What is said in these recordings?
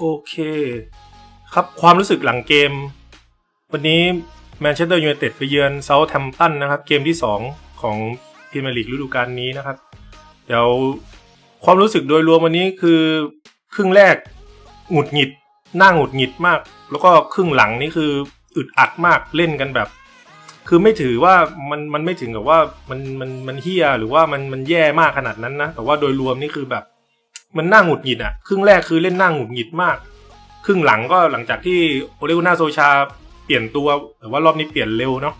โอเค ครับความรู้สึกหลังเกม วันนี้แมนเชสเตอร์ยูไนเต็ดไปเยือนเซาท์แฮมป์ตันนะครับ เกมที่ 2 ของพรีเมียร์ลีกฤดูกาลนี้นะครับ เดี๋ยวความรู้สึกโดยรวมวันนี้คือครึ่งแรกหงุดหงิดหน้าหงุดหงิดมาก แล้วก็ครึ่งหลังนี่คืออึดอัดมากเล่นกันแบบ คือไม่ถือว่ามันมันไม่ถึงกับว่ามันมันมันเฮียหรือว่ามันมันแย่มากขนาดนั้นนะแต่ว่าโดยรวมนี่คือแบบ มันน่าหงุดหงิดอะครึ่งแรกคือเล่นน่าหงุดหงิดมาก ครึ่งหลังก็หลังจากที่โอเลกุน่าโซชาเปลี่ยนตัวแต่ว่ารอบนี้เปลี่ยนเร็วเนาะ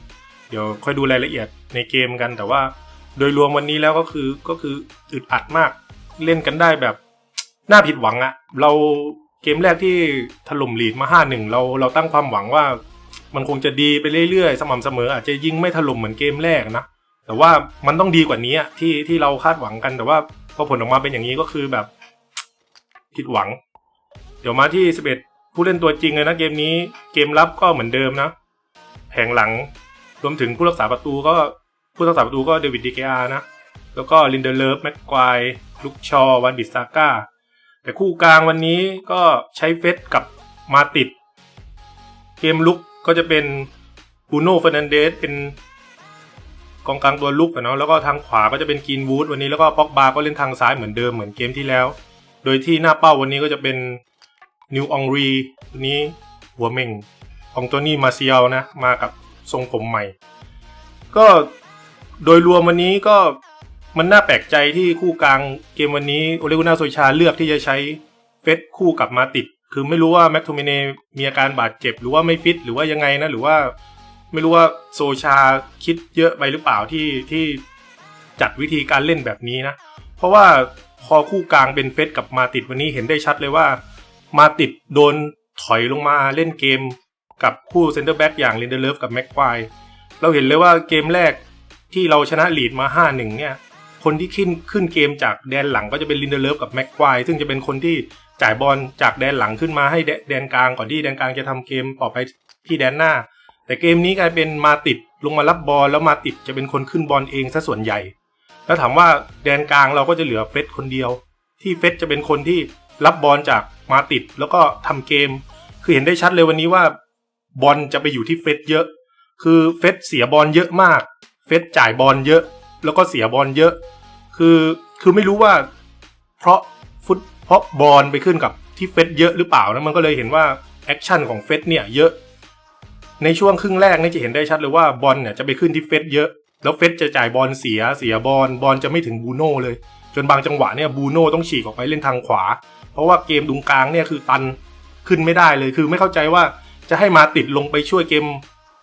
เดี๋ยวค่อยดูรายละเอียดในเกมกันแต่ว่าโดยรวมวันนี้แล้วก็คือก็คืออึดอัดมาก เล่นกันได้แบบน่าผิดหวังอะเราเกมแรกที่ถล่มลีดมาห้าหนึ่งเราเราตั้งความหวังว่า มันคงจะดีไปเรื่อยๆ สม่ำเสมอ อาจจะยิงไม่ถล่มเหมือนเกมแรกนะแต่ว่ามันต้องดีกว่านี้ที่ที่เราคาดหวังกันแต่ว่าพอผลออกมาเป็นอย่างนี้ก็คือแบบ ผิดหวัง เดี๋ยวมาที่ 11 ผู้เล่นตัวจริงเลยนะเกมนี้เกมรับก็เหมือนเดิมนะแผงหลังรวมถึงผู้รักษาประตูก็ผู้รักษาประตูก็เดวิดดิเกอานะ แล้วก็ลินเดเลฟแม็กควายลุกชอวันบิสซาก้า แต่คู่กลางวันนี้ก็ใช้เฟสกับมาติด เกมลุกก็จะเป็นบูโน่เฟอร์นันเดสเป็นกองกลางตัวลุกนะแล้วก็ทางขวาก็จะเป็นกีนวูดวันนี้แล้วก็ป็อกบาก็เล่นทางซ้ายเหมือนเดิมเหมือนเกมที่แล้ว โดยที่หน้าเป้าวันนี้ก็จะเป็นนิวอองรีวันนี้หัวเม่งของตัวนี้มาเซียลนะ มากับทรงผมใหม่ ก็โดยรวมวันนี้ก็มันน่าแปลกใจที่คู่กลางเกมวันนี้โอเลกุน่าโซชาเลือกที่จะใช้เฟสคู่กับมาติด คือไม่รู้ว่าแม็กโทมิเนมีอาการบาดเจ็บ หรือว่าไม่ฟิต หรือว่ายังไงนะ หรือว่าไม่รู้ว่าโซชาคิดเยอะไปหรือเปล่าที่ที่จัดวิธีการเล่นแบบนี้นะ เพราะว่า พอคู่กลางเป็นเฟสกับมาติดวันนี้เห็นได้ชัดเลยว่า มาติดโดนถอยลงมาเล่นเกมกับคู่เซนเตอร์แบ็กอย่างลินเดอร์เลฟกับแม็กควายเราเห็นเลยว่าเกมแรกที่เราชนะลีดมา 5-1 เนี่ย คนที่ขึ้นขึ้นเกมจากแดนหลังก็จะเป็นลินเดอร์เลฟกับแม็กควายซึ่งจะเป็นคนที่จ่ายบอลจากแดนหลังขึ้นมาให้แดนกลางก่อนที่แดนกลางจะทำเกมต่อไปที่แดนหน้า แต่เกมนี้กลายเป็นมาติดลงมารับบอลแล้วมาติดจะเป็นคนขึ้นบอลเองซะส่วนใหญ่ แล้วถามว่าแดนกลางเราก็จะเหลือเฟสคนเดียว ที่เฟสจะเป็นคนที่รับบอลจากมาติดแล้วก็ทำเกม คือเห็นได้ชัดเลยวันนี้ว่าบอลจะไปอยู่ที่เฟสเยอะ คือเฟสเสียบอลเยอะมาก เฟสจ่ายบอลเยอะ แล้วก็เสียบอลเยอะ คือคือไม่รู้ว่า เพราะฟุตเพราะบอลไปขึ้นกับที่เฟสเยอะหรือเปล่านะมันก็เลยเห็นว่าแอคชั่นของเฟสเนี่ยเยอะในช่วงครึ่งแรกนี่จะเห็นได้ชัดเลยว่าบอลเนี่ยจะไปขึ้นที่เฟสเยอะ แล้วเฟสจะจ่ายบอลเสียเสียบอลบอลจะไม่ถึงบูโน่เลย จนบางจังหวะเนี่ยบูโน่ต้องฉีกออกไปเล่นทางขวา เพราะว่าเกมดุงกลางเนี่ยคือตันขึ้นไม่ได้เลยคือไม่เข้าใจว่าจะให้มาติดลงไปช่วยเกม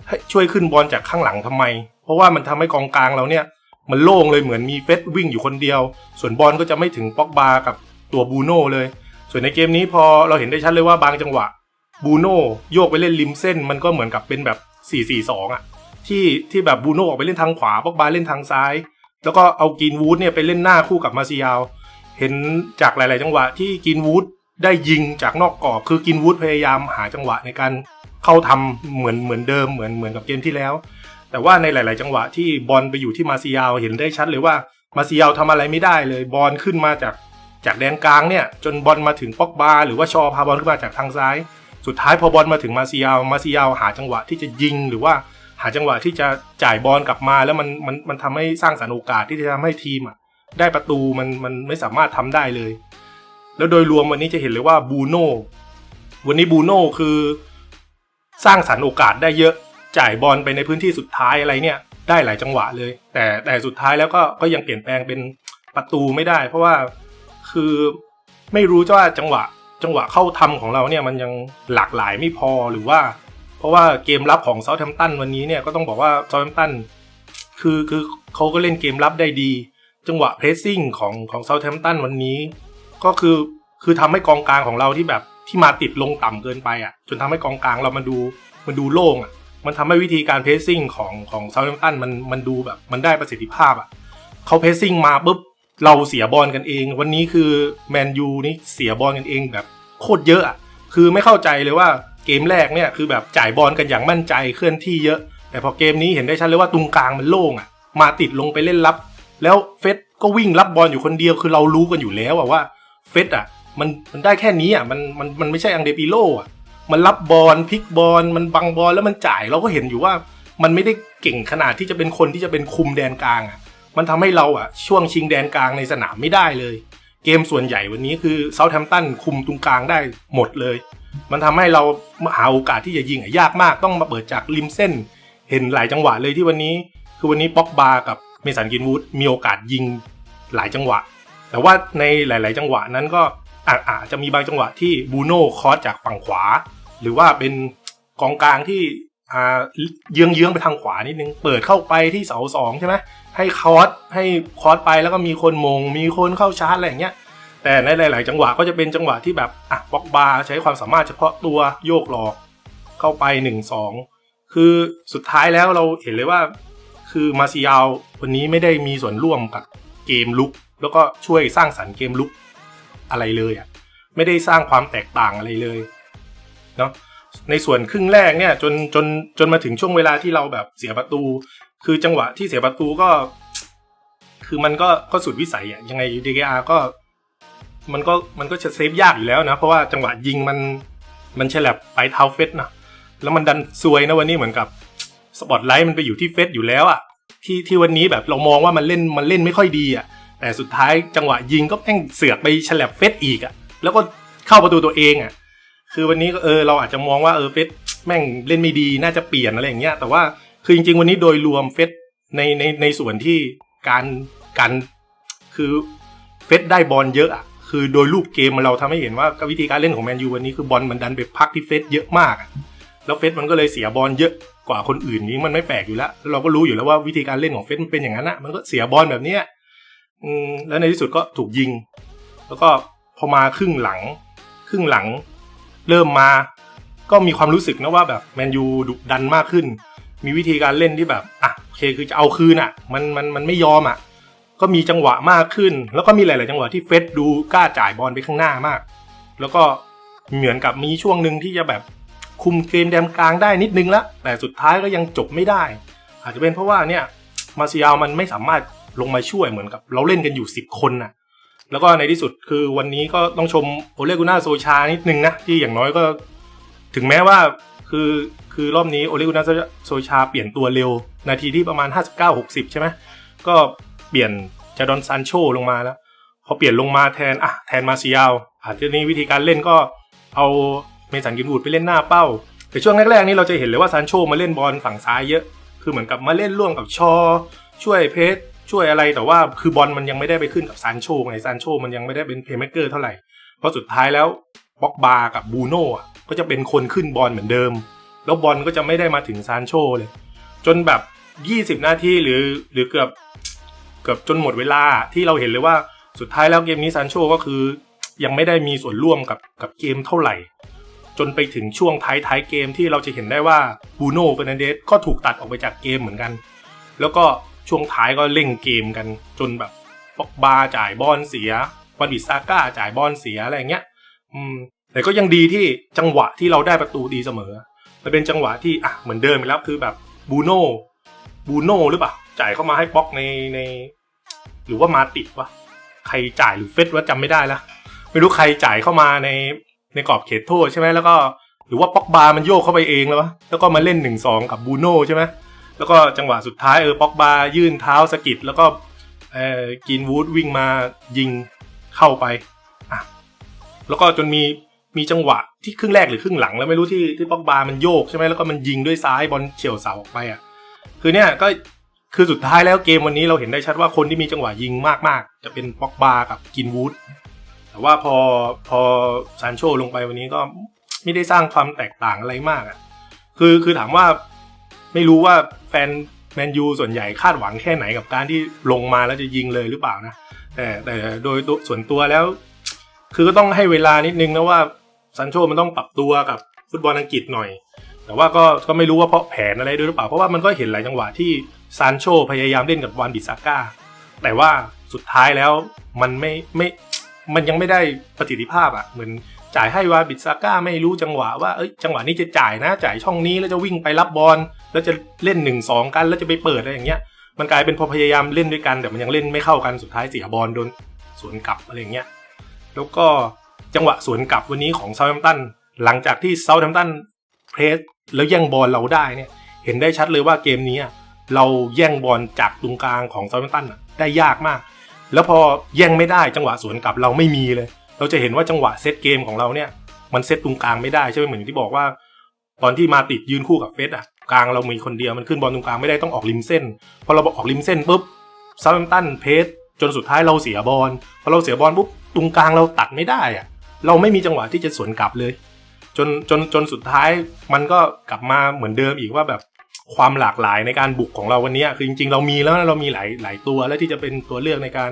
ให้ช่วยขึ้นบอลจากข้างหลังทำไม เพราะว่ามันทำให้กองกลางเราเนี่ย มันโล่งเลยเหมือนมีเฟสวิ่งอยู่คนเดียว ส่วนบอลก็จะไม่ถึงป็อกบากับตัวบูโน่เลย ส่วนในเกมนี้พอเราเห็นได้ชัดเลยว่าบางจังหวะบูโน่โยกไปเล่นริมเส้นมันก็เหมือนกับเป็นแบบ 4-4-2 อะ ที่ที่แบบบูโน่ออกไปเล่นทางขวาป็อกบาเล่นทางซ้าย แล้วก็เอากินวูดเนี่ยไปเล่นหน้าคู่กับมาซิยาว เห็นจากหลาย ๆ จังหวะที่กินวูดได้ยิงจากนอกกรอบ คือกินวูดพยายามหาจังหวะในการเข้าทำเหมือนเหมือนเดิมเหมือนเหมือนกับเกมที่แล้ว แต่ว่าในหลาย ๆ จังหวะที่บอลไปอยู่ที่มาซิยาวเห็นได้ชัดเลยว่ามาซิยาวทำอะไรไม่ได้เลยบอลขึ้นมาจากจากแดนกลางเนี่ยจนบอลมาถึงปอกบาหรือว่าชอพาบอลขึ้นมาจากทางซ้าย สุดท้ายพอบอลมาถึงมาซิยาวมาซิยาวหาจังหวะที่จะยิงหรือว่า หาจังหวะที่จะจ่ายบอลกลับมาแล้วมันมันมันทำให้สร้างสรรค์โอกาสที่จะทำให้ทีมอะได้ประตูมันมันไม่สามารถทำได้เลย แล้วโดยรวมวันนี้จะเห็นเลยว่าบูโน่วันนี้บูโน่คือสร้างสรรค์โอกาสได้เยอะจ่ายบอลไปในพื้นที่สุดท้ายอะไรเนี่ย ได้หลายจังหวะเลย แต่แต่สุดท้ายแล้วก็ก็ยังเปลี่ยนแปลงเป็นประตูไม่ได้ เพราะว่าคือไม่รู้ว่าจังหวะ จังหวะเข้าทำของเราเนี่ยมันยังหลากหลายไม่พอหรือว่า เพราะว่าเกมรับของเซาท์แฮมป์ตันวันนี้เนี่ยก็ต้องบอกว่าเซาท์แฮมป์ตันคือคือเขาก็เล่นเกมรับได้ดี จังหวะเพรสซิ่งของของเซาท์แฮมป์ตันวันนี้ ก็คือคือทำให้กองกลางของเราที่แบบที่มาติดลงต่ำเกินไปอะ จนทำให้กองกลางเรามันดูมันดูโล่งอะมันทำให้วิธีการเพรสซิ่งของของเซาท์แฮมป์ตันมันมันดูแบบมันได้ประสิทธิภาพอะเขาเพรสซิ่งมาปุ๊บเราเสียบอลกันเอง วันนี้คือแมนยูนี่เสียบอลกันเองแบบโคตรเยอะอะคือไม่เข้าใจเลยว่า เกมแรกเนี่ยคือแบบจ่ายบอลกันอย่างมั่นใจเคลื่อนที่เยอะ แต่พอเกมนี้เห็นได้ชัดเลยว่าตรงกลางมันโล่งอะ มาติดลงไปเล่นรับ แล้วเฟสก็วิ่งรับบอลอยู่คนเดียวคือเรารู้กันอยู่แล้วอะว่าเฟสอะมันมันได้แค่นี้อะมันมันมันไม่ใช่อังเดปิโลอะมันรับบอลพลิกบอลมันบังบอลแล้วมันจ่ายเราก็เห็นอยู่ว่ามันไม่ได้เก่งขนาดที่จะเป็นคนที่จะเป็นคุมแดนกลางอะ มันทำให้เราอะช่วงชิงแดนกลางในสนามไม่ได้เลย เกมส่วนใหญ่วันนี้คือเซาท์แฮมป์ตันคุมตรงกลางได้หมดเลย มันทำให้เราหาโอกาสที่จะยิงยากมากต้องมาเปิดจากริมเส้น เห็นหลายจังหวะเลยที่วันนี้ คือวันนี้ป็อกบากับเมสันกินวูดมีโอกาสยิงหลายจังหวะ แต่ว่าในหลาย ๆ จังหวะนั้นก็อาจจะมีบางจังหวะที่บูโน่คอสจากฝั่งขวา หรือว่าเป็นกองกลางที่เยื้องเยื้องๆไปทางขวานิดนึง เปิดเข้าไปที่เสาสองใช่ไหมให้คอสให้คอสไปแล้วก็มีคนมง มีคนเข้าชาร์จอะไรอย่างเงี้ย แต่ในหลาย ๆ จังหวะก็จะเป็นจังหวะที่แบบอะบล็อกบาใช้ความสามารถเฉพาะตัวโยกหลอกเข้าไปหนึ่งสองคือสุดท้ายแล้วเราเห็นเลยว่า คือมาซิยาววันนี้ไม่ได้มีส่วนร่วมกับเกมลุก แล้วก็ช่วยสร้างสรรค์เกมลุกอะไรเลยอะไม่ได้สร้างความแตกต่างอะไรเลยเนาะในส่วนครึ่งแรกเนี่ยจนจนจนมาถึงช่วงเวลาที่เราแบบเสียประตู คือจังหวะที่เสียประตูก็ คือมันก็ก็สุดวิสัยอะยังไงดีอาก็ มันก็มันก็จะเซฟยากอยู่แล้วนะ เพราะว่าจังหวะยิงมันมันฉลับไปเท้าเฟสนะแล้วมันดันซวยนะวันนี้เหมือนกับสปอตไลท์มันไปอยู่ที่เฟสอยู่แล้วอะที่ที่วันนี้แบบเรามองว่ามันเล่นมันเล่นไม่ค่อยดีอะแต่สุดท้ายจังหวะยิงก็แม่งเสือกไปฉลับเฟสอีกอะแล้วก็เข้าประตูตัวเองอะคือวันนี้ก็เออเราอาจจะมองว่าเออเฟสแม่งเล่นไม่ดีน่าจะเปลี่ยนอะไรอย่างเงี้ยแต่ว่าคือจริง ๆ วันนี้โดยรวมเฟสในในในส่วนที่การการคือเฟสได้บอลเยอะอะ คือโดยรูปเกมมันเราทำให้เห็นว่าวิธีการเล่นของแมนยูวันนี้คือบอลมันดันไปพักที่เฟสเยอะมากแล้วเฟสมันก็เลยเสียบอลเยอะกว่าคนอื่นนี้มันไม่แปลกอยู่แล้วเราก็รู้อยู่แล้วว่าวิธีการเล่นของเฟสมันเป็นอย่างนั้นอะมันก็เสียบอลแบบเนี้ยอืมแล้วในที่สุดก็ถูกยิง แล้วก็พอมาครึ่งหลัง ครึ่งหลัง เริ่มมา ก็มีความรู้สึกนะว่าแบบแมนยูดุดันมากขึ้น มีวิธีการเล่นที่แบบอะโอเคคือจะเอาคืนอะมันมันมันไม่ยอมอะ ก็มีจังหวะมากขึ้น แล้วก็มีหลาย ๆ จังหวะที่เฟสดูกล้าจ่ายบอลไปข้างหน้ามาก แล้วก็เหมือนกับมีช่วงหนึ่งที่จะแบบคุมเกมแดมกลางได้นิดนึงละแต่สุดท้ายก็ยังจบไม่ได้ อาจจะเป็นเพราะว่าเนี่ยมาซิยามันไม่สามารถลงมาช่วยเหมือนกับ เราเล่นกันอยู่สิบคนน่ะแล้วก็ในที่สุดคือวันนี้ก็ต้องชมโอเลกุน่าโซชานิดนึงนะที่อย่างน้อยก็ ถึงแม้ว่าคือคือรอบนี้โอเลกุน่าโซชาเปลี่ยนตัวเร็ว นาทีที่ประมาณ 59-60 ใช่ไหมก็ เปลี่ยนจาดอนซานโชลงมาแล้วพอเปลี่ยนลงมาแทนอะแทนมาซิยาวอาจจะนี่วิธีการเล่นก็เอาเมสันกินวูดไปเล่นหน้าเป้า แต่ช่วงแรกๆนี่เราจะเห็นเลยว่าซานโชมาเล่นบอลฝั่งซ้ายเยอะ คือเหมือนกับมาเล่นร่วมกับชอ ช่วยเพชรช่วยอะไรแต่ว่าคือบอลมันยังไม่ได้ไปขึ้นกับซานโชไงซานโชมันยังไม่ได้เป็นเพย์เม k เกอร์เท่าไหร่เพราะสุดท้ายแล้วบ็อกบากับบูโน่ก็จะเป็นคนขึ้นบอลเหมือนเดิม แล้วบอลก็จะไม่ได้มาถึงซานโชเลย จนแบบ 20 นาทีหรือหรือเกือบ เกือบจนหมดเวลาที่เราเห็นเลยว่าสุดท้ายแล้วเกมนี้ซานโชก็คือ ยังไม่ได้มีส่วนร่วมกับกับเกมเท่าไหร่ จนไปถึงช่วงท้ายท้ายๆเกมที่เราจะเห็นได้ว่าบูโน่เฟรนเดสก็ถูกตัดออกไปจากเกมเหมือนกัน แล้วก็ช่วงท้ายก็เล่งเกมกันจนแบบปอกบาจ่ายบอลเสียวันบิซาก้าจ่ายบอลเสียอะไรเงี้ย อืม แต่ก็ยังดีที่จังหวะที่เราได้ประตูดีเสมอ มันเป็นจังหวะที่อะเหมือนเดิมไปแล้วคือแบบบูโน่บูโน่หรือเปล่า จ่ายเข้ามาให้ป๊อกในใน หรือว่ามาติดวะใครจ่ายหรือเฟสว่าจำไม่ได้ละไม่รู้ใครจ่ายเข้ามาในในกรอบเขตโทษใช่ไหมแล้วก็หรือว่าป๊อกบามันโยกเข้าไปเองแล้ววะแล้วก็มาเล่นหนึ่งสองกับบูโน่ใช่ไหมแล้วก็จังหวะสุดท้ายเออป๊อกบายื่นเท้าสะกิดแล้วก็เออกินวูดวิ่งมายิงเข้าไปอะแล้วก็จนมีมีจังหวะที่ครึ่งแรกหรือครึ่งหลังแล้วไม่รู้ที่ที่ป๊อกบามันโยกใช่ไหมแล้วก็มันยิงด้วยซ้ายบอลเฉียวเสาออกไปอะคือเนี่ยก็ คือสุดท้ายแล้วเกมวันนี้เราเห็นได้ชัดว่าคนที่มีจังหวะยิงมากๆ จะเป็นป็อกบากับกินวูดแต่ว่าพอพอซานโชลงไปวันนี้ก็ไม่ได้สร้างความแตกต่างอะไรมากอะคือคือถามว่าไม่รู้ว่าแฟนแมนยูส่วนใหญ่คาดหวังแค่ไหนกับการที่ลงมาแล้วจะยิงเลยหรือเปล่านะ แต่แต่โดยตัวส่วนตัวแล้ว คือก็ต้องให้เวลานิดนึงนะว่าซันโชมันต้องปรับตัวกับฟุตบอลอังกฤษหน่อย แต่ว่าก็ก็ไม่รู้ว่าเพราะแผนอะไรด้วยหรือเปล่า เพราะว่ามันก็เห็นหลายจังหวะที่ซานโชพยายามเล่นกับวานบิซาก้า แต่ว่าสุดท้ายแล้วมันไม่ไม่มันยังไม่ได้ประสิทธิภาพอะ่ะเหมือนจ่ายให้วานบิซาก้าไม่รู้จังหวะว่าเอ้ยจังหวะนี้จะจ่ายนะจ่ายช่องนี้แล้วจะวิ่งไปรับบอลแล้วจะเล่นหนึ่งสองกันแล้วจะไปเปิดอะไรอย่างเงี้ยมันกลายเป็นพอพยายามเล่นด้วยกันแต่มันยังเล่นไม่เข้ากันสุดท้ายเสียบอลโดนสวนกลับอะไรอย่างเงี้ยแล้วก็จังหวะสวนกลับวันนี้ของเซาท์แฮมป์ตันหลังจากที่เซาท์แฮมป์ตันเพรส แล้วแย่งบอลเราได้เนี่ย เห็นได้ชัดเลยว่าเกมนี้เราแย่งบอลจากตรงกลางของเซาท์แฮมป์ตันได้ยากมาก แล้วพอแย่งไม่ได้จังหวะสวนกลับเราไม่มีเลย เราจะเห็นว่าจังหวะเซตเกมของเราเนี่ย มันเซตตรงกลางไม่ได้ใช่ไหมเหมือนที่บอกว่า ตอนที่มาติดยืนคู่กับเฟสอะกลางเรามีคนเดียวมันขึ้นบอลตรงกลางไม่ได้ต้องออกริมเส้นพอเราออกริมเส้นปุ๊บซาร์แฮมป์ตันเพสจนสุดท้ายเราเสียบอลพอเราเสียบอลปุ๊บตรงกลางเราตัดไม่ได้อะ เราไม่มีจังหวะที่จะสวนกลับเลย จนจนจนสุดท้ายมันก็กลับมาเหมือนเดิมอีกว่าแบบความหลากหลายในการบุกของเราวันนี้คือจริง ๆ เรามีแล้วนะเรามีหลายหลายตัวแล้วที่จะเป็นตัวเลือกในการ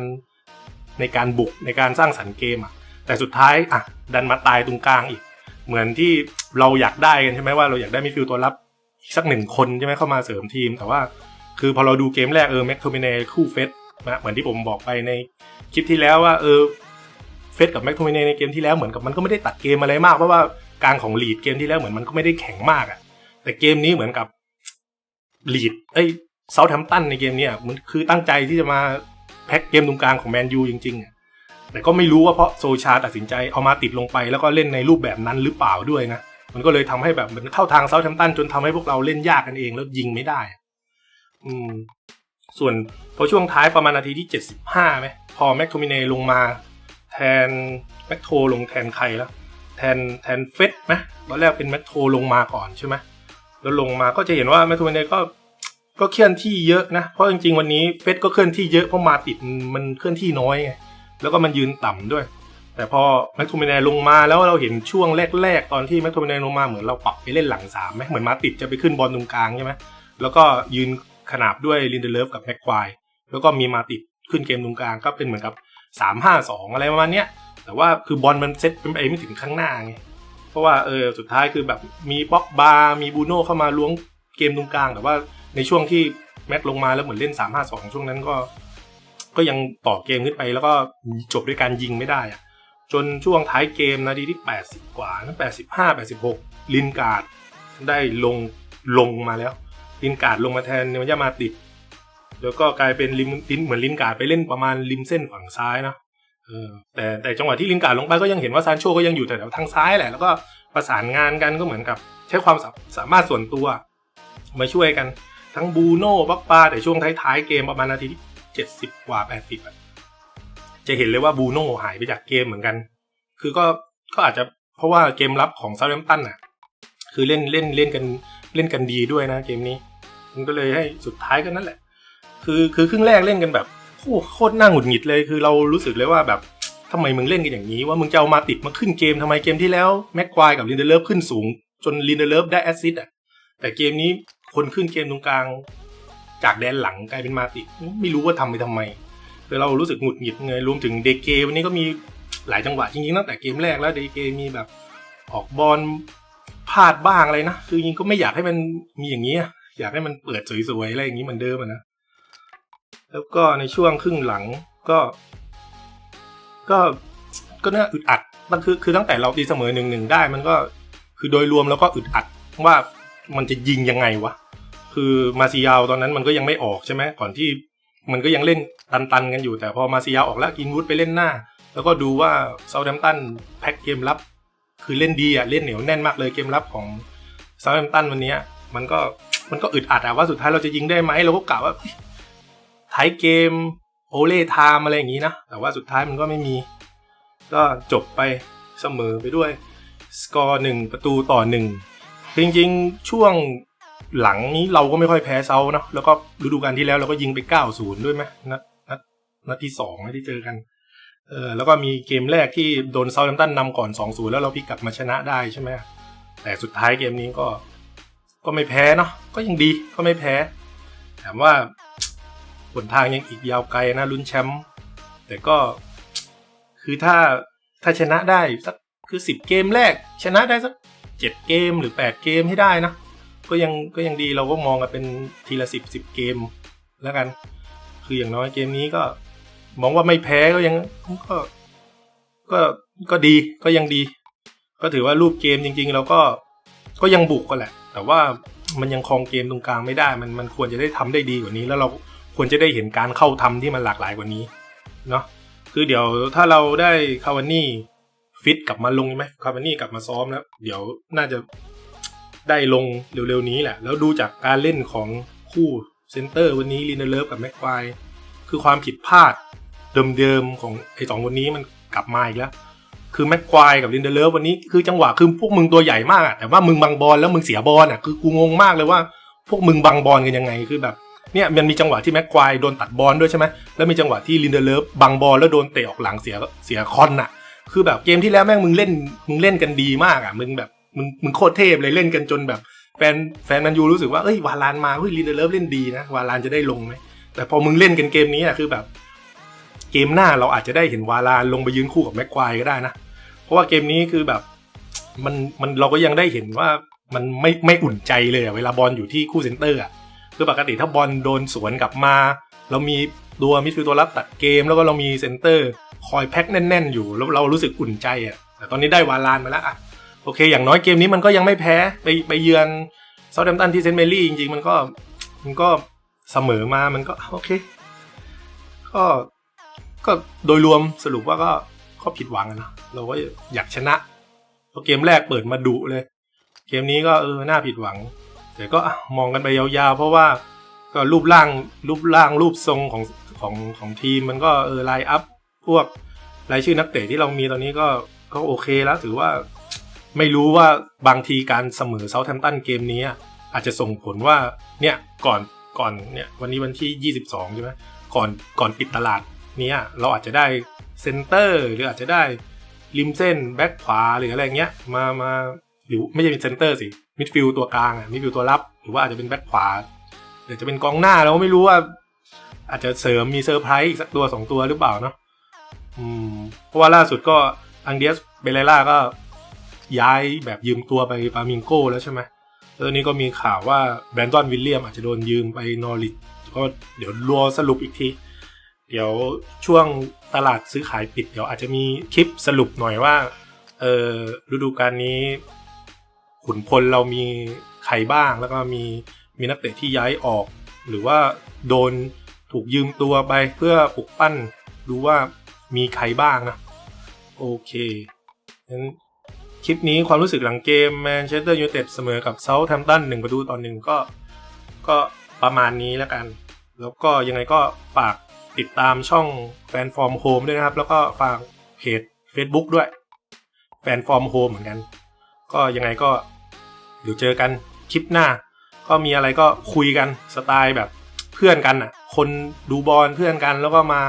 ในการบุกในการสร้างสรรค์เกมอะแต่สุดท้ายอะดันมาตายตรงกลางอีก เหมือนที่เราอยากได้กันใช่ไหมว่าเราอยากได้มิดฟิลด์ตัวรับสักหนึ่งคนใช่ไหมเข้ามาเสริมทีม แต่ว่าคือพอเราดูเกมแรกเออแม็กโทมิเนคู่เฟสนะเหมือนที่ผมบอกไปในคลิปที่แล้วว่าเออเฟสกับแม็กโทมิเนในเกมที่แล้วเหมือนกับมันก็ไม่ได้ตัดเกมอะไรมากเพราะว่า กลางของลีดเกมที่แล้วเหมือนมันก็ไม่ได้แข็งมากอะแต่เกมนี้เหมือนกับลีดเอ้ยเซาท์แฮมป์ตันในเกมเนี้ยมันคือตั้งใจที่จะมาแพ็กเกมตรงกลางของแมนยูจริงๆ แต่ก็ไม่รู้ว่าเพราะโซชาตัดสินใจเอามาติดลงไป แล้วก็เล่นในรูปแบบนั้นหรือเปล่าด้วยนะ มันก็เลยทำให้แบบเหมือนเข้าทางเซาท์แฮมป์ตันจนทำให้พวกเราเล่นยากกันเองแล้วยิงไม่ได้ อืม ส่วนพอช่วงท้ายประมาณนาทีที่ 75ไหมพอแม็กโทมิเนลงมา แทนแม็กโทลงแทนใครแล้ว แทนแทนเฟสไหมตอนแรกเป็นแม็กโทลงมาก่อนใช่ไหมแล้วลงมาก็จะเห็นว่าแม็กโทมิเนก็ก็เคลื่อนที่เยอะนะ เพราะจริงๆวันนี้เฟสก็เคลื่อนที่เยอะเพราะมาติดมันเคลื่อนที่น้อยไงแล้วก็มันยืนต่ำด้วย แต่พอแม็กโทมิเนลงมาแล้วเราเห็นช่วงแรกๆ ตอนที่แม็กโทมิเนลงมาเหมือนเราปรับไปเล่นหลังสามไหมเหมือนมาติดจะไปขึ้นบอลตรงกลางใช่ไหมแล้วก็ยืนขนาบด้วยลินเดเลฟกับแม็กควายแล้วก็มีมาติดขึ้นเกมตรงกลางก็เป็นเหมือนกับสามห้าสองอะไรประมาณเนี้ย แต่ว่าคือบอลมันเซตเป็นไปไม่ถึงข้างหน้าไงเพราะว่าเออสุดท้ายคือแบบมีบ็อกบาร์มีบูโน่เข้ามาล้วงเกมตรงกลาง แต่ว่าในช่วงที่แม็กลงมาแล้วเหมือนเล่นสามห้าสองช่วงนั้นก็ ก็ยังต่อเกมขึ้นไปแล้วก็จบด้วยการยิงไม่ได้อะจนช่วงท้ายเกมนาทีที่ 80 กว่านั้น85 86 ลินการ์ดได้ลงลงมาแล้ว ลินการ์ดลงมาแทนเนวยามาติด แล้วก็กลายเป็นลิมลินเหมือนลินการ์ดไปเล่นประมาณริมเส้นฝั่งซ้ายนะ แต่แต่จังหวะที่ลินการ์ดลงไปก็ยังเห็นว่าซานโชก็ยังอยู่แต่แถวทางซ้ายแหละ แล้วก็ประสานงานกันก็เหมือนกับ ใช้ความสาสามารถส่วนตัว มาช่วยกันทั้งบูโน่บักปาแต่ช่วงท้ายๆเกมประมาณนาทีที่เจ็ดสิบกว่าแปดสิบจะเห็นเลยว่าบูโน่หายไปจากเกมเหมือนกัน คือก็ก็อาจจะเพราะว่าเกมรับของซาเรมตันอะ คือเล่นเล่นเล่นกันเล่นกันดีด้วยนะเกมนี้ มันก็เลยให้สุดท้ายก็นั่นแหละ คือคือครึ่งแรกเล่นกันแบบ โอ้โคตรน่าหงุดหงิดเลยคือเรารู้สึกเลยว่าแบบทำไมมึงเล่นกันอย่างนี้ว่ามึงจะเอามาติดมาขึ้นเกมทำไมเกมที่แล้วแม็กควายกับลินเดเลฟขึ้นสูง จนลินเดเลฟได้แอสซิสต์อะแต่เกมนี้คนขึ้นเกมตรงกลาง จากแดนหลังกลายเป็นมาติดไม่รู้ว่าทำไปทำไมคือเรารู้สึกหงุดหงิดไงรวมถึงเดเกวันนี้ก็มีหลายจังหวะจริงๆตั้งแต่เกมแรกแล้วเดเกมีแบบออกบอลพลาดบ้างอะไรนะคือจริงก็ไม่อยากให้มันมีอย่างนี้อยากให้มันเปิดสวยๆอะไรอย่างนี้เหมือนเดิมนะ แล้วก็ในช่วงครึ่งหลังก็ ก็ก็น่าอึดอัดมันคือคือตั้งแต่เราตีเสมอหนึ่งหนึ่งได้ มันก็คือโดยรวมแล้วก็อึดอัดว่ามันจะยิงยังไงวะคือมาซิยาวตอนนั้นมันก็ยังไม่ออกใช่ไหมก่อนที่มันก็ยังเล่นตันๆกันอยู่ แต่พอมาซิยาวออกแล้วกินวูดไปเล่นหน้า แล้วก็ดูว่าเซาท์แฮมป์ตันแพ็คเกมรับ คือเล่นดีอะเล่นเหนียวแน่นมากเลยเกมรับของเซาท์แฮมป์ตันวันนี้มันก็มันก็อึดอัดอะว่าสุดท้ายเราจะยิงได้ไหมเราก็กะว่า ท้ายเกมโอเล่ไทม์อะไรอย่างนี้นะ แต่ว่าสุดท้ายมันก็ไม่มี ก็จบไปเสมอไปด้วย สกอร์หนึ่งประตูต่อหนึ่งจริงๆ ช่วงหลังนี้เราก็ไม่ค่อยแพ้เซาเนาะแล้วก็ฤดูกาลที่แล้วเราก็ยิงไปเก้าศูนย์ด้วยไหมนัดนัดนัดที่สองที่เจอกันเออแล้วก็มีเกมแรกที่โดนเซาท์แฮมตันนำก่อนสองศูนย์แล้วเราพลิกกลับมาชนะได้ใช่ไหมแต่สุดท้ายเกมนี้ก็ ก็ไม่แพ้เนาะก็ยังดีก็ไม่แพ้ถามว่า หนทางยังอีกยาวไกลนะลุ้นแชมป์แต่ก็คือถ้าถ้าชนะได้สักคือสิบเกมแรก ชนะได้สักเจ็ดเกมหรือแปดเกมให้ได้นะ ก็ยังก็ยังดีเราก็มองกันเป็นทีละสิบสิบเกมแล้วกัน คืออย่างน้อยเกมนี้ก็ มองว่าไม่แพ้ก็ยังก็ก็ก็ดีก็ยังดี ก็ถือว่ารูปเกมจริง ๆ เราก็ก็ยังบุกกันแหละ แต่ว่ามันยังครองเกมตรงกลางไม่ได้ มันมันควรจะได้ทำได้ดีกว่านี้แล้วเรา ควรจะได้เห็นการเข้าทำที่มันหลากหลายกว่านี้เนาะคือเดี๋ยวถ้าเราได้คาวานี่ฟิตกลับมาลงใช่ไหมคาร์บานี่กลับมาซ้อมแล้วเดี๋ยวน่าจะได้ลงเร็วๆนี้แหละ แล้วดูจากการเล่นของคู่เซนเตอร์วันนี้ลินเดเลฟกับแม็กควายคือความผิดพลาดเดิมๆของไอ้สองคนนี้มันกลับมาอีกแล้ว คือแม็กควายกับลินเดเลฟวันนี้คือจังหวะคือพวกมึงตัวใหญ่มากอะแต่ว่ามึงบังบอลแล้วมึงเสียบอลอะคือกูงงมากเลยว่า พวกมึงบังบอลกันยังไงคือแบบ เนี่ยมันมีจังหวะที่แม็กควายโดนตัดบอลด้วยใช่ไหมแล้วมีจังหวะที่ลินเดเลฟบังบอลแล้วโดนเตะออกหลังเสียเสียคอนอะคือแบบเกมที่แล้วแม่งมึงเล่นมึงเล่นกันดีมากอะมึงแบบมึงมึงโคตรเทพเลยเล่นกันจนแบบ แฟนแฟนแมันยูรู้สึกว่าเอ้ยวาลานมาเฮ้ยลินเดเลฟเล่นดีนะวาลานจะได้ลงไหมแต่พอมึงเล่นกันเกมนี้อะคือแบบ เกมหน้าเราอาจจะได้เห็นวาลานลงไปยืนคู่กับแม็กควายก็ได้นะเพราะว่าเกมนี้คือแบบมันมันเราก็ยังได้เห็นว่ามันไม่ไม่อุ่นใจเลยเวลาบอลอยู่ที่คู่เซนเตอร์อะ คือปกติถ้าบอลโดนสวนกลับมา เรามีตัวมิดฟิลด์ตัวรับตัดเกม แล้วก็เรามีเซนเตอร์คอยแพ็คแน่น ๆ อยู่แล้วเรารู้สึกอุ่นใจอะแต่ตอนนี้ได้วาลานมาแล้วอะโอเค อย่างน้อยเกมนี้มันก็ยังไม่แพ้ไปไปเยือนเซาท์แฮมป์ตันที่เซนต์เมรี่จริงๆ มันก็มันก็เสมอมามันก็โอเค ก็ก็โดยรวมสรุปว่าก็ก็ผิดหวังนะเราก็อยากชนะเพราะเกมแรกเปิดมาดุเลย เกมนี้ก็เออน่าผิดหวัง แต่ก็มองกันไปยาวๆ เพราะว่าก็รูปร่างรูปร่างรูปทรงของของของทีมมันก็เออไลน์อัพพวกรายชื่อนักเตะที่เรามีตอนนี้ก็ก็โอเคแล้ว ถือว่าไม่รู้ว่าบางทีการเสมอเซาท์แฮมป์ตันเกมนี้อะอาจจะส่งผลว่าเนี่ยก่อนก่อนเนี่ยวันนี้วันที่ 22 ใช่ไหมก่อนก่อนปิดตลาดเนี้ยเราอาจจะได้เซนเตอร์หรืออาจจะได้ริมเส้นแบ็คขวาหรืออะไรเงี้ยมามาหรือไม่ใช่เป็นเซนเตอร์สิ มิดฟิลตัวกลางอะมิดฟิลตัวรับ หรือว่าอาจจะเป็นแบ็คขวาหรือจะเป็นกองหน้าเราก็ไม่รู้ว่า อาจจะเสริมมีเซอร์ไพรส์อีกสักตัวสองตัวหรือเปล่าเนาะอืมเพราะว่าล่าสุดก็อังเดียสเบเลล่าก็ย้ายแบบยืมตัวไปฟามิงโกแล้วใช่ไหมแล้วตอนนี้ก็มีข่าวว่าแบรนดอนวิลเลียมอาจจะโดนยืมไปนอริทก็เดี๋ยวรัวสรุปอีกที เดี๋ยวช่วงตลาดซื้อขายปิด เดี๋ยวอาจจะมีคลิปสรุปหน่อยว่า เออฤดูกาลนี้ ขุนพลเรามีใครบ้าง แล้วก็มีมีนักเตะที่ย้ายออก หรือว่าโดนถูกยืมตัวไปเพื่อปลุกปั้นดูว่ามีใครบ้างนะ โอเคงั้นคลิปนี้ความรู้สึกหลังเกมแมนเชสเตอร์ยูไนเต็ดเสมอกับเซาท์แฮมป์ตันหนึ่งประตูต่อหนึ่งก็ก็ประมาณนี้แล้วกัน แล้วก็ยังไงก็ฝากติดตามช่องแฟนฟอร์มโฮมด้วยนะครับ แล้วก็ฝากเพจ Facebook ด้วยแฟนฟอร์มโฮมเหมือนกัน ก็ยังไงก็เดี๋ยวเจอกันคลิปหน้า ก็มีอะไรก็คุยกันสไตล์แบบเพื่อนกันอะ คนดูบอลเพื่อนกันแล้วก็มา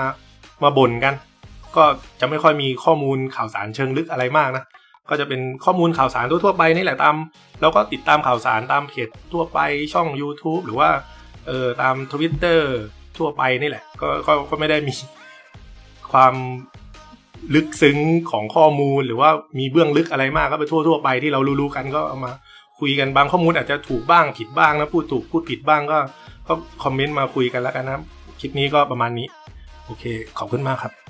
มาบ่นกัน ก็จะไม่ค่อยมีข้อมูลข่าวสารเชิงลึกอะไรมากนะก็จะเป็นข้อมูลข่าวสารทั่วๆไปนี่แหละตามแล้วก็ติดตามข่าวสารตามเพจทั่วไปช่อง YouTube หรือว่าเออตาม Twitter ทั่วไปนี่แหละ ก็ก็ก็ไม่ได้มีความ ลึกซึ้งของข้อมูลหรือว่ามีเบื้องลึกอะไรมากก็ไปทั่วทั่วๆไปที่เรารู้ๆกันก็เอามาคุยกันบางข้อมูลอาจจะถูกบ้างผิดบ้างนะพูดถูกพูดผิดบ้างก็ก็คอมเมนต์มาคุยกันแล้วกันนะคลิปนี้ก็ประมาณนี้ โอเค ขอบคุณมากครับ